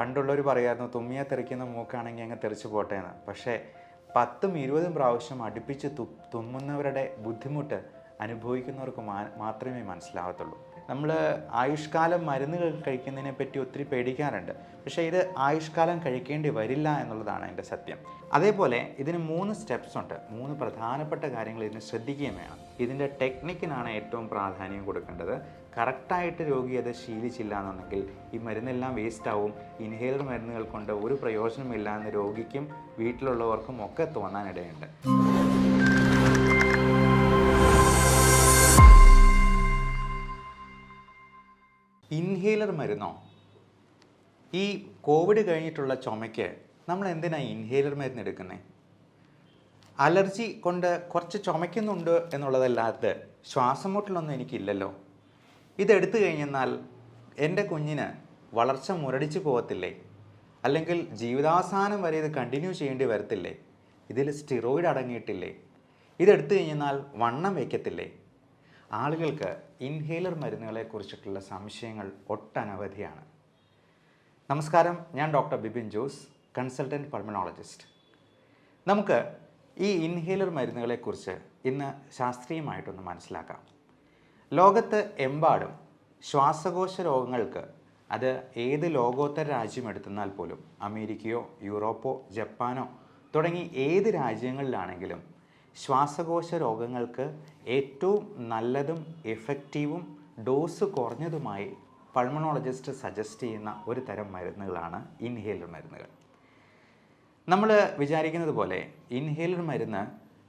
പണ്ടുള്ളവർ പറയായിരുന്നു തുമ്മിയെ തെറിക്കുന്ന മൂക്കാണെങ്കിൽ അങ്ങ് തെറിച്ച് പോട്ടെ എന്ന്. പക്ഷേ പത്തും ഇരുപതും പ്രാവശ്യം അടുപ്പിച്ച് തുമ്മുന്നവരുടെ ബുദ്ധിമുട്ട് അനുഭവിക്കുന്നവർക്ക് മാത്രമേ മനസ്സിലാവത്തുള്ളൂ. നമ്മൾ ആയുഷ്കാലം മരുന്നുകൾ കഴിക്കുന്നതിനെ പറ്റി ഒത്തിരി പേടിക്കാറുണ്ട്. പക്ഷേ ഇത് ആയുഷ്കാലം കഴിക്കേണ്ടി വരില്ല എന്നുള്ളതാണ് എന്റെ സത്യം. അതേപോലെ ഇതിന് മൂന്ന് സ്റ്റെപ്സ് ഉണ്ട്. മൂന്ന് പ്രധാനപ്പെട്ട കാര്യങ്ങൾ ഇതിന് ശ്രദ്ധിക്കുകയും വേണം. ഇതിന്റെ ടെക്നിക്കിനാണ് ഏറ്റവും പ്രാധാന്യം കൊടുക്കേണ്ടത്. കറക്റ്റായിട്ട് രോഗി അത് ശീലിച്ചില്ല എന്നുണ്ടെങ്കിൽ ഈ മരുന്നെല്ലാം വേസ്റ്റ് ആവും. ഇൻഹേലർ മരുന്നുകൾ കൊണ്ട് ഒരു പ്രയോജനമില്ല എന്ന് രോഗിക്കും വീട്ടിലുള്ളവർക്കും ഒക്കെ തോന്നാനിടയുണ്ട്. ഇൻഹേലർ മരുന്നോ? ഈ കോവിഡ് കഴിഞ്ഞിട്ടുള്ള ചുമയ്ക്ക് നമ്മൾ എന്തിനാണ് ഇൻഹേലർ മരുന്ന് എടുക്കുന്നത് അലർജി കൊണ്ട് കുറച്ച് ചുമയ്ക്കുന്നുണ്ട് എന്നുള്ളതല്ലാതെ ശ്വാസം മുട്ടലൊന്നും എനിക്കില്ലല്ലോ. ഇതെടുത്തു കഴിഞ്ഞെന്നാൽ എന്റെ കുഞ്ഞിന് വളർച്ച മുരടിച്ച് പോകത്തില്ലേ അല്ലെങ്കിൽ ജീവിതാവസാനം വരെ ഇത് കണ്ടിന്യൂ ചെയ്യേണ്ടി വരത്തില്ലേ? ഇതിൽ സ്റ്റിറോയിഡ് അടങ്ങിയിട്ടില്ലേ? ഇതെടുത്തു കഴിഞ്ഞാൽ വണ്ണം വയ്ക്കത്തില്ലേ ആളുകൾക്ക് ഇൻഹേലർ മരുന്നുകളെക്കുറിച്ചിട്ടുള്ള സംശയങ്ങൾ ഒട്ടനവധിയാണ്. നമസ്കാരം ഞാൻ doctor Bibin Jose consultant pulmonologist നമുക്ക് ഈ ഇൻഹേലർ മരുന്നുകളെക്കുറിച്ച് ഇന്ന് ശാസ്ത്രീയമായിട്ടൊന്ന് മനസ്സിലാക്കാം. ലോകത്ത് എമ്പാടും ശ്വാസകോശ രോഗങ്ങൾക്ക് അത് ഏത് ലോകോത്തര രാജ്യം എടുത്തെന്നാൽ പോലും അമേരിക്കയോ യൂറോപ്പോ ജപ്പാനോ തുടങ്ങി ഏത് രാജ്യങ്ങളിലാണെങ്കിലും ശ്വാസകോശ രോഗങ്ങൾക്ക് ഏറ്റവും നല്ലതും എഫക്റ്റീവും ഡോസ് കുറഞ്ഞതുമായി പൾമണോളജിസ്റ്റ് സജസ്റ്റ് ചെയ്യുന്ന ഒരു തരം മരുന്നുകളാണ് ഇൻഹേലർ മരുന്നുകൾ. നമ്മൾ വിചാരിക്കുന്നത് പോലെ ഇൻഹേലർ മരുന്ന്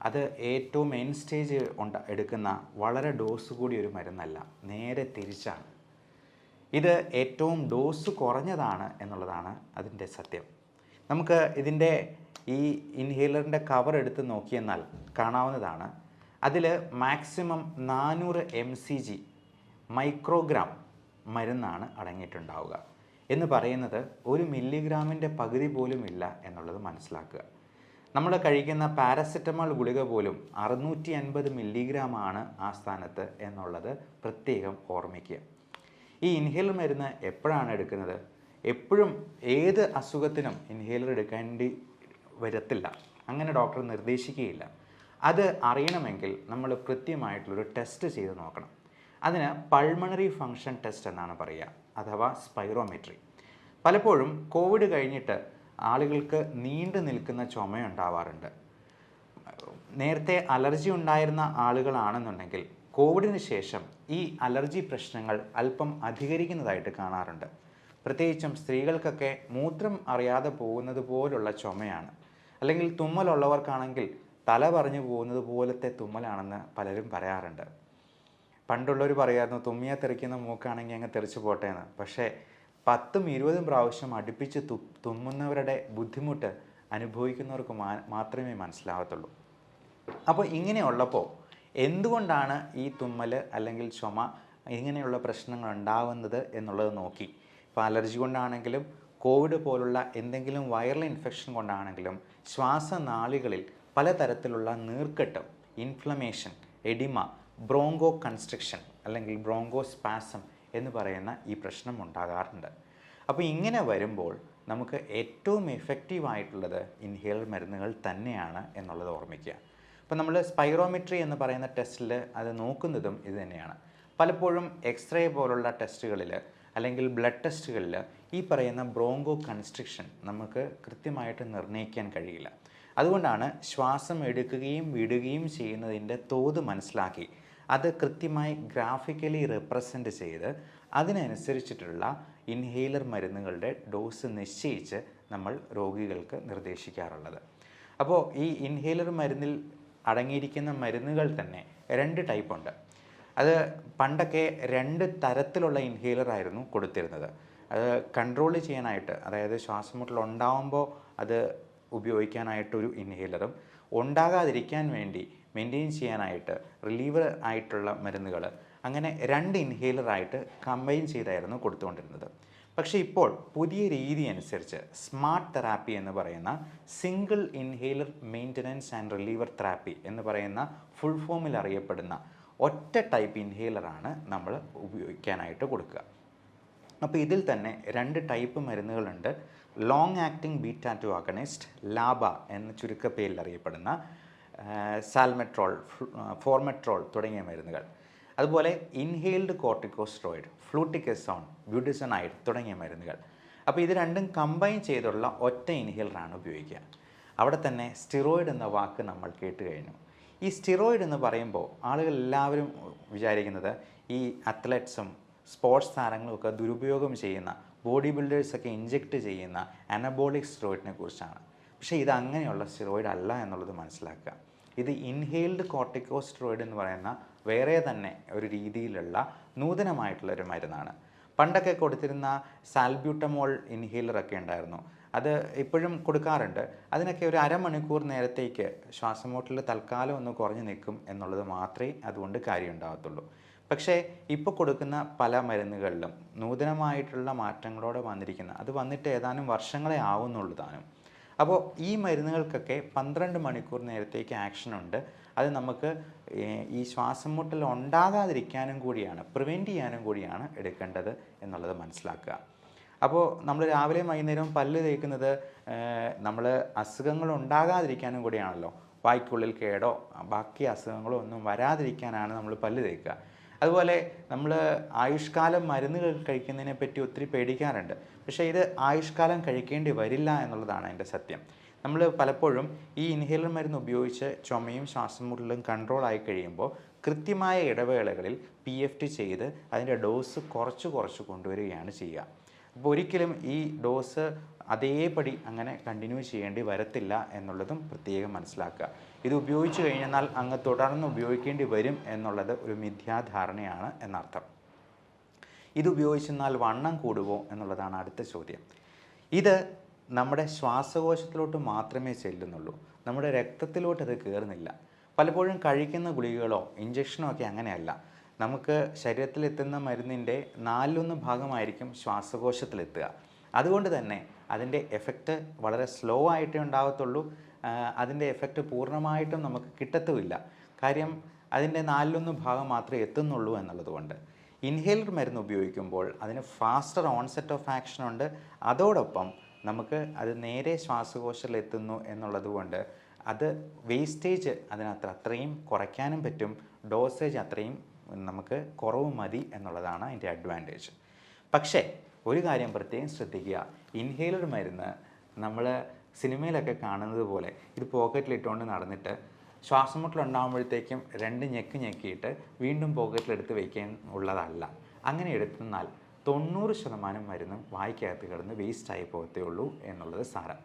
അത് ഏറ്റവും മെയിൻ സ്റ്റേജ് ഉണ്ട എടുക്കുന്ന വളരെ ഡോസ് കൂടിയ ഒരു മരുന്നല്ല നേരെ തിരിച്ചാണ്. ഇത് ഏറ്റവും ഡോസ് കുറഞ്ഞതാണ് എന്നുള്ളതാണ് അതിന്റെ സത്യം. നമുക്ക് ഇതിന്റെ ഈ ഇൻഹേലറിന്റെ കവർ എടുത്ത് നോക്കിയെന്നാൽ കാണാവുന്നതാണ്. അതിൽ മാക്സിമം നാനൂറ് എം സി ജി മൈക്രോഗ്രാം മരുന്നാണ് അടങ്ങിയിട്ടുണ്ടാവുക. എന്ന് പറയുന്നത് ഒരു മില്ലിഗ്രാമിന്റെ പകുതി പോലും ഇല്ല എന്നുള്ളത് മനസ്സിലാക്കുക. നമ്മൾ കഴിക്കുന്ന പാരസെറ്റമോൾ ഗുളിക പോലും അറുന്നൂറ്റി അൻപത് മില്ലിഗ്രാമാണ് ആ സ്ഥാനത്ത് എന്നുള്ളത് പ്രത്യേകം ഓർമ്മിക്കുക. ഈ ഇൻഹേലർ മരുന്ന് എപ്പോഴാണ് എടുക്കുന്നത്? എപ്പോഴും ഏത് അസുഖത്തിനും ഇൻഹേലർ എടുക്കേണ്ടി വരത്തില്ല. അങ്ങനെ ഡോക്ടർ നിർദ്ദേശിക്കുകയില്ല. അത് അറിയണമെങ്കിൽ നമ്മൾ കൃത്യമായിട്ടുള്ളൊരു ടെസ്റ്റ് ചെയ്ത് നോക്കണം. അതിന് പൾമണറി ഫങ്ഷൻ ടെസ്റ്റ് എന്നാണ് പറയുക അഥവാ സ്പൈറോമെട്രി പലപ്പോഴും കോവിഡ് കഴിഞ്ഞിട്ട് ആളുകൾക്ക് നീണ്ടു നിൽക്കുന്ന ചുമയുണ്ടാവാറുണ്ട്. നേരത്തെ അലർജി ഉണ്ടായിരുന്ന ആളുകളാണെന്നുണ്ടെങ്കിൽ കോവിഡിന് ശേഷം ഈ അലർജി പ്രശ്നങ്ങൾ അല്പം അധികരിക്കുന്നതായിട്ട് കാണാറുണ്ട്. പ്രത്യേകിച്ചും സ്ത്രീകൾക്കൊക്കെ മൂത്രം അറിയാതെ പോകുന്നത് പോലുള്ള ചുമയാണ്. അല്ലെങ്കിൽ തുമ്മലുള്ളവർക്കാണെങ്കിൽ തല പറഞ്ഞു പോകുന്നത് പോലത്തെ തുമ്മലാണെന്ന് പലരും പറയാറുണ്ട്. പണ്ടുള്ളവർ പറയായിരുന്നു തുമ്മിയെ തെറിക്കുന്ന മൂക്കാണെങ്കിൽ അങ്ങ് തെറിച്ചു പോട്ടെ എന്ന് പക്ഷേ പത്തും ഇരുപതും പ്രാവശ്യം അടുപ്പിച്ച് തു തുമ്മുന്നവരുടെ ബുദ്ധിമുട്ട് അനുഭവിക്കുന്നവർക്ക് മാത്രമേ മനസ്സിലാകത്തുള്ളൂ അപ്പോൾ ഇങ്ങനെയുള്ളപ്പോൾ എന്തുകൊണ്ടാണ് ഈ തുമ്മൽ അല്ലെങ്കിൽ ചുമ ഇങ്ങനെയുള്ള പ്രശ്നങ്ങൾ ഉണ്ടാവുന്നത് എന്നുള്ളത് നോക്കി. ഇപ്പോൾ അലർജി കൊണ്ടാണെങ്കിലും കോവിഡ് പോലുള്ള എന്തെങ്കിലും വൈറൽ ഇൻഫെക്ഷൻ കൊണ്ടാണെങ്കിലും ശ്വാസനാളികളിൽ പലതരത്തിലുള്ള നീർക്കെട്ടും ഇൻഫ്ലമേഷൻ എഡിമ ബ്രോങ്കോ കൺസ്ട്രക്ഷൻ അല്ലെങ്കിൽ ബ്രോങ്കോ സ്പാസം എന്ന് പറയുന്ന ഈ പ്രശ്നം ഉണ്ടാകാറുണ്ട്. അപ്പോൾ ഇങ്ങനെ വരുമ്പോൾ നമുക്ക് ഏറ്റവും എഫക്റ്റീവ് ആയിട്ടുള്ളത് ഇൻഹേലർ മരുന്നുകൾ തന്നെയാണ് എന്നുള്ളത് ഓർമ്മിക്കുക. അപ്പോൾ നമ്മൾ സ്പൈറോമെട്രി എന്ന് പറയുന്ന ടെസ്റ്റിൽ അത് നോക്കുന്നതും ഇത് തന്നെയാണ്. പലപ്പോഴും എക്സ്റേ പോലുള്ള ടെസ്റ്റുകളിൽ അല്ലെങ്കിൽ ബ്ലഡ് ടെസ്റ്റുകളിൽ ഈ പറയുന്ന ബ്രോങ്കോ കൺസ്ട്രിക്ഷൻ നമുക്ക് കൃത്യമായിട്ട് നിർണയിക്കാൻ കഴിയില്ല. അതുകൊണ്ടാണ് ശ്വാസം എടുക്കുകയും വിടുകയും ചെയ്യുന്നതിന്റെ തോത് മനസ്സിലാക്കി. അത് കൃത്യമായി ഗ്രാഫിക്കലി റെപ്രസെന്റ് ചെയ്ത് അതിനനുസരിച്ചിട്ടുള്ള ഇൻഹെയിലർ മരുന്നുകളുടെ ഡോസ് നിശ്ചയിച്ച് നമ്മൾ രോഗികൾക്ക് നിർദ്ദേശിക്കാറുള്ളത്. അപ്പോൾ ഈ ഇൻഹെയിലർ മരുന്നിൽ അടങ്ങിയിരിക്കുന്ന മരുന്നുകൾ തന്നെ രണ്ട് ടൈപ്പുണ്ട് അത് പണ്ടൊക്കെ രണ്ട് തരത്തിലുള്ള ഇൻഹേലർ ആയിരുന്നു കൊടുത്തിരുന്നത്. അത് കൺട്രോൾ ചെയ്യാനായിട്ട് അതായത് ശ്വാസമുട്ടൽ ഉണ്ടാവുമ്പോൾ അത് ഉപയോഗിക്കാനായിട്ടൊരു ഇൻഹേലറും ഉണ്ടാകാതിരിക്കാൻ വേണ്ടി മെയിന്റെയിൻ ചെയ്യാനായിട്ട് റിലീവർ ആയിട്ടുള്ള മരുന്നുകൾ അങ്ങനെ രണ്ട് ഇൻഹേലറായിട്ട് കമ്പൈൻ ചെയ്തായിരുന്നു കൊടുത്തുകൊണ്ടിരുന്നത്. പക്ഷേ ഇപ്പോൾ പുതിയ രീതി അനുസരിച്ച് സ്മാർട്ട് തെറാപ്പി എന്ന് പറയുന്ന single inhaler maintenance and reliever therapy എന്ന് പറയുന്ന ഫുൾ ഫോമിൽ അറിയപ്പെടുന്ന ഒറ്റ ടൈപ്പ് ഇൻഹേലറാണ് നമ്മൾ ഉപയോഗിക്കാനായിട്ട് കൊടുക്കുക. അപ്പോൾ ഇതിൽ തന്നെ രണ്ട് type മരുന്നുകളുണ്ട്. Long acting beta two agonist LABA എന്ന ചുരുക്കപ്പേരിൽ അറിയപ്പെടുന്ന സാൽമെട്രോൾ ഫോർമെട്രോൾ തുടങ്ങിയ മരുന്നുകൾ. അതുപോലെ ഇൻഹെയിൽഡ് കോർട്ടിക്കോസ്ട്രോയിഡ് ഫ്ലൂട്ടിക്കസോൺ ബ്യൂട്ടിസണൈഡ് തുടങ്ങിയ മരുന്നുകൾ. അപ്പോൾ ഇത് രണ്ടും കമ്പൈൻ ചെയ്തുള്ള ഒറ്റ ഇൻഹേലറാണ് ഉപയോഗിക്കുക. അവിടെ തന്നെ സ്റ്റിറോയിഡ് എന്ന വാക്ക് നമ്മൾ കേട്ട് കഴിഞ്ഞു. ഈ സ്റ്റിറോയിഡ് എന്ന് പറയുമ്പോൾ ആളുകൾ എല്ലാവരും വിചാരിക്കുന്നത് ഈ അത്ലറ്റ്സും സ്പോർട്സ് താരങ്ങളൊക്കെ ദുരുപയോഗം ചെയ്യുന്ന ബോഡി ബിൽഡേഴ്സൊക്കെ ഇഞ്ചെക്റ്റ് ചെയ്യുന്ന അനബോളിക് സ്റ്റിറോയിഡിനെ കുറിച്ചാണ്. പക്ഷേ ഇത് അങ്ങനെയുള്ള സ്റ്റിറോയിഡ് അല്ല എന്നുള്ളത് മനസ്സിലാക്കുക. ഇത് ഇൻഹെയിൽഡ് കോർട്ടിക്കോ സ്റ്റിറോയിഡ് എന്ന് പറയുന്ന വേറെ തന്നെ ഒരു രീതിയിലുള്ള നൂതനമായിട്ടുള്ള ഒരു മരുന്നാണ്. പണ്ടൊക്കെ കൊടുത്തിരുന്ന സാൽബ്യൂട്ടമോൾ ഇൻഹേലറൊക്കെ ഉണ്ടായിരുന്നു. അത് ഇപ്പോഴും കൊടുക്കാറുണ്ട്. അതിനൊക്കെ ഒരു അരമണിക്കൂർ നേരത്തേക്ക് ശ്വാസമുട്ടൽ തൽക്കാലം ഒന്ന് കുറഞ്ഞു നിൽക്കും എന്നുള്ളത് മാത്രമേ അതുകൊണ്ട് കാര്യം ഉണ്ടാകത്തുള്ളൂ പക്ഷേ ഇപ്പോൾ കൊടുക്കുന്ന പല മരുന്നുകളിലും നൂതനമായിട്ടുള്ള മാറ്റങ്ങളോടെ വന്നിരിക്കുന്ന അത് വന്നിട്ട് ഏതാനും വർഷങ്ങളെ ആവുന്നുള്ളൂ താനും. അപ്പോൾ ഈ മരുന്നുകൾക്കൊക്കെ പന്ത്രണ്ട് മണിക്കൂർ നേരത്തേക്ക് ആക്ഷൻ ഉണ്ട്. അത് നമുക്ക് ഈ ശ്വാസം മുട്ടൽ ഉണ്ടാകാതിരിക്കാനും കൂടിയാണ് പ്രിവെന്റ് ചെയ്യാനും കൂടിയാണ് എടുക്കേണ്ടത് എന്നുള്ളത് മനസ്സിലാക്കുക. അപ്പോൾ നമ്മൾ രാവിലെയും വൈകുന്നേരവും പല്ല് തേക്കുന്നത് നമ്മൾ അസുഖങ്ങൾ ഉണ്ടാകാതിരിക്കാനും കൂടിയാണല്ലോ. വായ്ക്കുള്ളിൽ കേടോ ബാക്കി അസുഖങ്ങളോ ഒന്നും വരാതിരിക്കാനാണ് നമ്മൾ പല്ല് തേക്കുക. അതുപോലെ നമ്മൾ ആയുഷ്കാലം മരുന്നുകൾ കഴിക്കുന്നതിനെ പറ്റി ഒത്തിരി പേടിക്കാറുണ്ട്. പക്ഷേ ഇത് ആയുഷ്കാലം കഴിക്കേണ്ടി വരില്ല എന്നുള്ളതാണ് എന്റെ സത്യം. നമ്മൾ പലപ്പോഴും ഈ ഇൻഹേലർ മരുന്ന് ഉപയോഗിച്ച് ചുമയും ശ്വാസം മുട്ടലും കൺട്രോൾ ആയി കഴിയുമ്പോൾ കൃത്യമായ ഇടവേളകളിൽ പി എഫ് ടി ചെയ്ത് അതിന്റെ ഡോസ് കുറച്ച് കുറച്ച് കൊണ്ടുവരികയാണ് ചെയ്യുക. അപ്പോൾ ഒരിക്കലും ഈ ഡോസ് അതേപടി അങ്ങനെ കണ്ടിന്യൂ ചെയ്യേണ്ടി വരത്തില്ല എന്നുള്ളതും പ്രത്യേകം മനസ്സിലാക്കുക. ഇത് ഉപയോഗിച്ചു കഴിഞ്ഞാൽ അങ്ങ് തുടർന്ന് ഉപയോഗിക്കേണ്ടി വരും എന്നുള്ളത് ഒരു മിഥ്യാധാരണയാണ് എന്നർത്ഥം. ഇത് ഉപയോഗിച്ചെന്നാൽ വണ്ണം കൂടുമോ എന്നുള്ളതാണ് അടുത്ത ചോദ്യം. ഇത് നമ്മുടെ ശ്വാസകോശത്തിലോട്ട് മാത്രമേ ചെല്ലുന്നുള്ളൂ. നമ്മുടെ രക്തത്തിലോട്ട് അത് കയറുന്നില്ല പലപ്പോഴും കഴിക്കുന്ന ഗുളികകളോ ഇഞ്ചക്ഷനോ ഒക്കെ അങ്ങനെയല്ല. നമുക്ക് ശരീരത്തിലെത്തുന്ന മരുന്നിന്റെ നാലിലൊന്ന് ഭാഗമായിരിക്കും ശ്വാസകോശത്തിലെത്തുക. അതുകൊണ്ട് തന്നെ അതിന്റെ എഫക്റ്റ് വളരെ സ്ലോ ആയിട്ടേ ഉണ്ടാകത്തുള്ളൂ അതിന്റെ എഫക്റ്റ് പൂർണമായിട്ടും നമുക്ക് കിട്ടത്തുമില്ല. കാര്യം അതിന്റെ നാലിലൊന്ന് ഭാഗം മാത്രമേ എത്തുന്നുള്ളൂ എന്നുള്ളതുകൊണ്ട് ഇൻഹേലർ മരുന്ന് ഉപയോഗിക്കുമ്പോൾ അതിന് ഫാസ്റ്റർ ഓൺസെറ്റ് ഓഫ് ആക്ഷൻ ഉണ്ട്. അതോടൊപ്പം നമുക്ക് അത് നേരെ ശ്വാസകോശത്തിൽ എത്തുന്നു എന്നുള്ളത് കൊണ്ട് അത് വേസ്റ്റേജ് അതിനകത്ത് അത്രയും കുറയ്ക്കാനും പറ്റും. ഡോസേജ് അത്രയും നമുക്ക് കുറവ് മതി എന്നുള്ളതാണ് അതിന്റെ അഡ്വാന്റേജ് പക്ഷേ ഒരു കാര്യം പ്രത്യേകം ശ്രദ്ധിക്കുക. ഇൻഹേലർ മരുന്ന് നമ്മൾ സിനിമയിലൊക്കെ കാണുന്നത് പോലെ ഇത് പോക്കറ്റിലിട്ടുകൊണ്ട് നടന്നിട്ട് ശ്വാസം മുട്ടലുണ്ടാകുമ്പോഴത്തേക്കും രണ്ട് ഞെക്ക് ഞെക്കിയിട്ട് വീണ്ടും പോക്കറ്റിലെടുത്ത് വയ്ക്കാൻ ഉള്ളതല്ല. അങ്ങനെ എടുത്തെന്നാൽ തൊണ്ണൂറ് ശതമാനം മരുന്നും വായിക്കകത്ത് കിടന്ന് വേസ്റ്റായി പോകത്തേ ഉള്ളൂ എന്നുള്ളത് സാരം.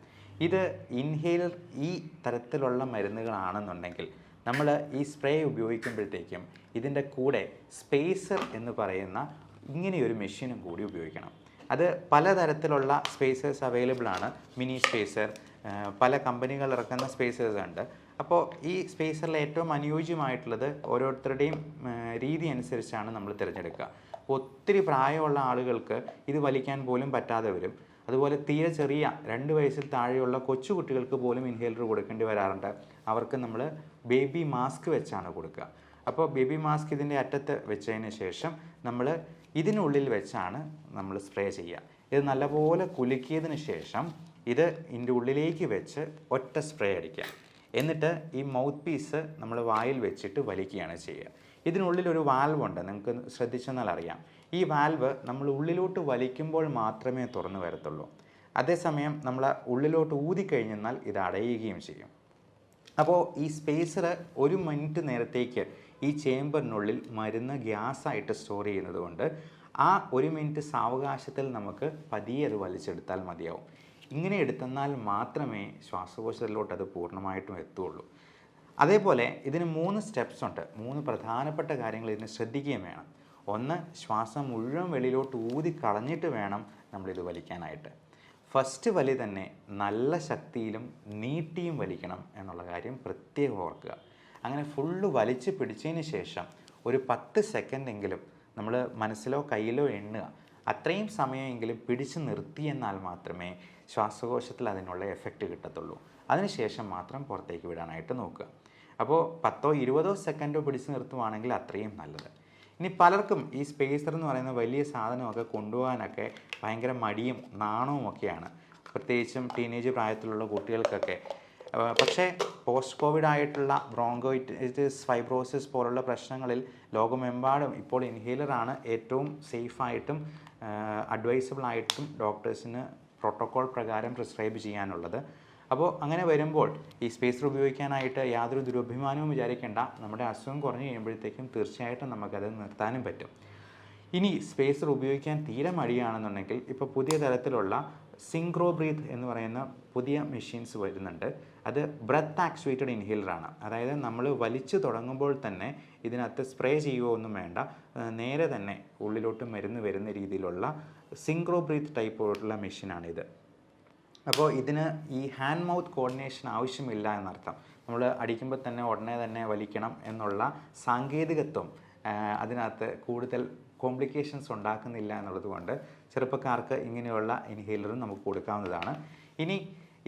ഇത് ഇൻഹെയിലർ ഈ തരത്തിലുള്ള മരുന്നുകളാണെന്നുണ്ടെങ്കിൽ നമ്മൾ ഈ സ്പ്രേ ഉപയോഗിക്കുമ്പോഴത്തേക്കും ഇതിന്റെ കൂടെ സ്പേസർ എന്ന് പറയുന്ന ഇങ്ങനെയൊരു മെഷീനും കൂടി ഉപയോഗിക്കണം. അത് പലതരത്തിലുള്ള സ്പേസസ് അവൈലബിൾ ആണ്. മിനി സ്പേസർ പല കമ്പനികൾ ഇറക്കുന്ന സ്പേസേഴ്സ് ഉണ്ട്. അപ്പോൾ ഈ സ്പേസറിൽ ഏറ്റവും അനുയോജ്യമായിട്ടുള്ളത് ഓരോരുത്തരുടെയും രീതി അനുസരിച്ചാണ് നമ്മൾ തിരഞ്ഞെടുക്കുക. ഒത്തിരി പ്രായമുള്ള ആളുകൾക്ക് ഇത് വലിക്കാൻ പോലും പറ്റാതെ വരും. അതുപോലെ തീരെ ചെറിയ രണ്ട് വയസ്സിൽ താഴെയുള്ള കൊച്ചുകുട്ടികൾക്ക് പോലും ഇൻഹേലർ കൊടുക്കേണ്ടി വരാറുണ്ട്. അവർക്ക് നമ്മൾ ബേബി മാസ്ക് വെച്ചാണ് കൊടുക്കുക. അപ്പോൾ ബേബി മാസ്ക് ഇതിന്റെ അറ്റത്ത് വെച്ചതിന് ശേഷം നമ്മൾ ഇതിനുള്ളിൽ വെച്ചാണ് നമ്മൾ സ്പ്രേ ചെയ്യുക. ഇത് നല്ലപോലെ കുലുക്കിയതിന് ശേഷം ഇത് ഇതിന്റെ ഉള്ളിലേക്ക് വെച്ച് ഒറ്റ സ്പ്രേ അടിക്കുക. എന്നിട്ട് ഈ മൗത്ത് പീസ് നമ്മൾ വായിൽ വെച്ചിട്ട് വലിക്കുകയാണ് ചെയ്യുക. ഇതിനുള്ളിൽ ഒരു വാൽവ് ഉണ്ട്. നിങ്ങൾക്ക് ശ്രദ്ധിച്ചെന്നാൽ അറിയാം. ഈ വാൽവ് നമ്മൾ ഉള്ളിലോട്ട് വലിക്കുമ്പോൾ മാത്രമേ തുറന്നു വരത്തുള്ളൂ. അതേസമയം നമ്മൾ ഉള്ളിലോട്ട് ഊതിക്കഴിഞ്ഞെന്നാൽ ഇത് അടയുകയും ചെയ്യും. അപ്പോൾ ഈ സ്പേസർ ഒരു മിനിറ്റ് നേരത്തേക്ക് ഈ ചേമ്പറിനുള്ളിൽ മരുന്ന് ഗ്യാസായിട്ട് സ്റ്റോർ ചെയ്യുന്നത് കൊണ്ട് ആ ഒരു മിനിറ്റ് സാവകാശത്തിൽ നമുക്ക് പതിയെ അത് വലിച്ചെടുത്താൽ മതിയാവും. ഇങ്ങനെ എടുത്തെന്നാൽ മാത്രമേ ശ്വാസകോശത്തിലോട്ട് അത് പൂർണമായിട്ടും എത്തുള്ളൂ. അതേപോലെ ഇതിന് മൂന്ന് സ്റ്റെപ്സ് ഉണ്ട്. മൂന്ന് പ്രധാനപ്പെട്ട കാര്യങ്ങൾ ഇതിന് ശ്രദ്ധിക്കുകയും വേണം. ഒന്ന് ശ്വാസം മുഴുവൻ വെളിയിലോട്ട് ഊതി കളഞ്ഞിട്ട് വേണം നമ്മളിത് വലിക്കാനായിട്ട്. ഫസ്റ്റ് വലി തന്നെ നല്ല ശക്തിയിലും നീട്ടിയും വലിക്കണം എന്നുള്ള കാര്യം പ്രത്യേകം ഓർക്കുക. അങ്ങനെ ഫുള്ള് വലിച്ച് പിടിച്ചതിന് ശേഷം ഒരു പത്ത് സെക്കൻഡെങ്കിലും നമ്മൾ മനസ്സിലോ കയ്യിലോ എണ്ണുക. അത്രയും സമയമെങ്കിലും പിടിച്ചു നിർത്തിയെന്നാൽ മാത്രമേ ശ്വാസകോശത്തിൽ അതിനുള്ള എഫക്റ്റ് കിട്ടത്തുള്ളൂ. അതിനുശേഷം മാത്രം പുറത്തേക്ക് വിടാനായിട്ട് നോക്കുക. അപ്പോൾ പത്തോ ഇരുപതോ സെക്കൻഡോ പിടിച്ചു നിർത്തുവാണെങ്കിൽ അത്രയും നല്ലത്. ഇനി പലർക്കും ഈ സ്പേസർ എന്ന് പറയുന്ന വലിയ സാധനമൊക്കെ കൊണ്ടുപോകാനൊക്കെ ഭയങ്കര മടിയും നാണവും ഒക്കെയാണ്. പ്രത്യേകിച്ചും ടീനേജ് പ്രായത്തിലുള്ള കുട്ടികൾക്കൊക്കെ പക്ഷേ പോസ്റ്റ് കോവിഡ് ആയിട്ടുള്ള ബ്രോങ്കോയിറ്റിസ് ഫൈബ്രോസിസ് പോലുള്ള പ്രശ്നങ്ങളിൽ ലോകമെമ്പാടും ഇപ്പോൾ ഇൻഹേലറാണ് ഏറ്റവും സേഫായിട്ടും അഡ്വൈസബിളായിട്ടും ഡോക്ടേഴ്സിന് പ്രോട്ടോകോൾ പ്രകാരം പ്രിസ്ക്രൈബ് ചെയ്യാനുള്ളത്. അപ്പോൾ അങ്ങനെ വരുമ്പോൾ ഈ സ്പേസർ ഉപയോഗിക്കാനായിട്ട് യാതൊരു ദുരഭിമാനവും വിചാരിക്കേണ്ട. നമ്മുടെ അസുഖം കുറഞ്ഞു കഴിയുമ്പോഴത്തേക്കും തീർച്ചയായിട്ടും നമുക്കത് നിർത്താനും പറ്റും. ഇനി സ്പേസർ ഉപയോഗിക്കാൻ തീരെ മടിയാണെന്നുണ്ടെങ്കിൽ ഇപ്പോൾ പുതിയ തരത്തിലുള്ള സിങ്ക്രോ ബ്രീത്ത് എന്ന് പറയുന്ന പുതിയ മെഷീൻസ് വരുന്നുണ്ട്. അത് ബ്രത്ത് ആക്ച്വേറ്റഡ് ഇൻഹേലറാണ് അതായത് നമ്മൾ വലിച്ചു തുടങ്ങുമ്പോൾ തന്നെ ഇതിനകത്ത് സ്പ്രേ ചെയ്യുകയോ ഒന്നും വേണ്ട. നേരെ തന്നെ ഉള്ളിലോട്ട് മരുന്ന് വരുന്ന രീതിയിലുള്ള സിങ്ക്രോ ബ്രീത്ത് ടൈപ്പുള്ള മെഷീനാണിത്. അപ്പോൾ ഇതിന് ഈ ഹാൻഡ് മൗത്ത് കോർഡിനേഷൻ ആവശ്യമില്ല എന്നർത്ഥം. നമ്മൾ അടിക്കുമ്പോൾ തന്നെ ഉടനെ തന്നെ വലിക്കണം എന്നുള്ള സാങ്കേതികത്വം അതിനകത്ത് കൂടുതൽ കോംപ്ലിക്കേഷൻസ് ഉണ്ടാക്കുന്നില്ല എന്നുള്ളത് കൊണ്ട് ചെറുപ്പക്കാർക്ക് ഇങ്ങനെയുള്ള ഇൻഹേലറും നമുക്ക് കൊടുക്കാവുന്നതാണ്. ഇനി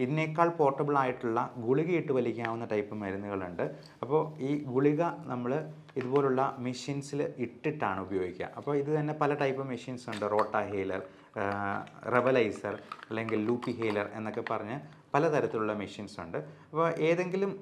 ഇതിനേക്കാൾ പോർട്ടബിൾ ആയിട്ടുള്ള ഗുളികയിട്ട് വലിക്കാവുന്ന ടൈപ്പ് മരുന്നുകളുണ്ട്. അപ്പോൾ ഈ ഗുളിക നമ്മൾ ഇതുപോലുള്ള മെഷീൻസിൽ ഇട്ടിട്ടാണ് ഉപയോഗിക്കുക. അപ്പോൾ ഇത് തന്നെ പല ടൈപ്പ് മെഷീൻസ് ഉണ്ട്. റോട്ടാ ഹീലർ റെവലൈസർ അല്ലെങ്കിൽ ലൂപ്പി ഹീലർ എന്നൊക്കെ പറഞ്ഞ് പലതരത്തിലുള്ള മെഷീൻസ് ഉണ്ട്. അപ്പോൾ ഏതെങ്കിലും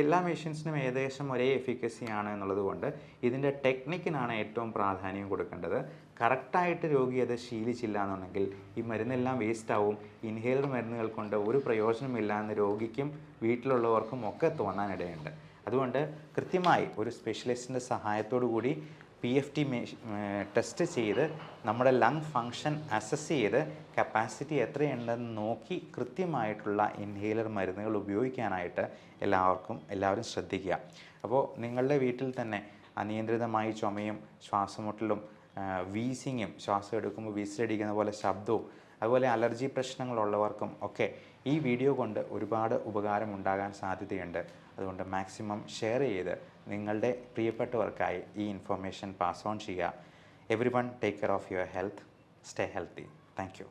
എല്ലാ മെഷീൻസിനും ഏകദേശം ഒരേ എഫിക്കസി ആണ് എന്നുള്ളത് കൊണ്ട് ഇതിന്റെ ടെക്നിക്കിനാണ് ഏറ്റവും പ്രാധാന്യം കൊടുക്കേണ്ടത്. കറക്റ്റായിട്ട് രോഗി അത് ശീലിച്ചില്ല എന്നുണ്ടെങ്കിൽ ഈ മരുന്നെല്ലാം വേസ്റ്റ് ആവും. ഇൻഹേലർ മരുന്നുകൾ കൊണ്ട് ഒരു പ്രയോജനമില്ല എന്ന് രോഗിക്കും വീട്ടിലുള്ളവർക്കും ഒക്കെ തോന്നാനിടയുണ്ട്. അതുകൊണ്ട് കൃത്യമായി ഒരു സ്പെഷ്യലിസ്റ്റിന്റെ സഹായത്തോടു കൂടി പി എഫ് ടി ടെസ്റ്റ് ചെയ്ത് നമ്മുടെ ലങ് ഫങ്ഷൻ അസസ് ചെയ്ത് കപ്പാസിറ്റി എത്രയുണ്ടെന്ന് നോക്കി കൃത്യമായിട്ടുള്ള ഇൻഹേലർ മരുന്നുകൾ ഉപയോഗിക്കാനായിട്ട് എല്ലാവർക്കും എല്ലാവരും ശ്രദ്ധിക്കുക. അപ്പോൾ നിങ്ങളുടെ വീട്ടിൽ തന്നെ അനിയന്ത്രിതമായി ചുമയും ശ്വാസമുട്ടലും വീസിങ്ങും ശ്വാസം എടുക്കുമ്പോൾ വീസിലടിക്കുന്ന പോലെ ശബ്ദവും അതുപോലെ അലർജി പ്രശ്നങ്ങളുള്ളവർക്കും ഒക്കെ ഈ വീഡിയോ കൊണ്ട് ഒരുപാട് ഉപകാരം ഉണ്ടാകാൻ സാധ്യതയുണ്ട്. അതുകൊണ്ട് മാക്സിമം ഷെയർ ചെയ്ത് നിങ്ങളുടെ പ്രിയപ്പെട്ടവർക്കായി ഈ ഇൻഫർമേഷൻ പാസ് ഓൺ ചെയ്യുക. Every one take care of your health stay healthy thank you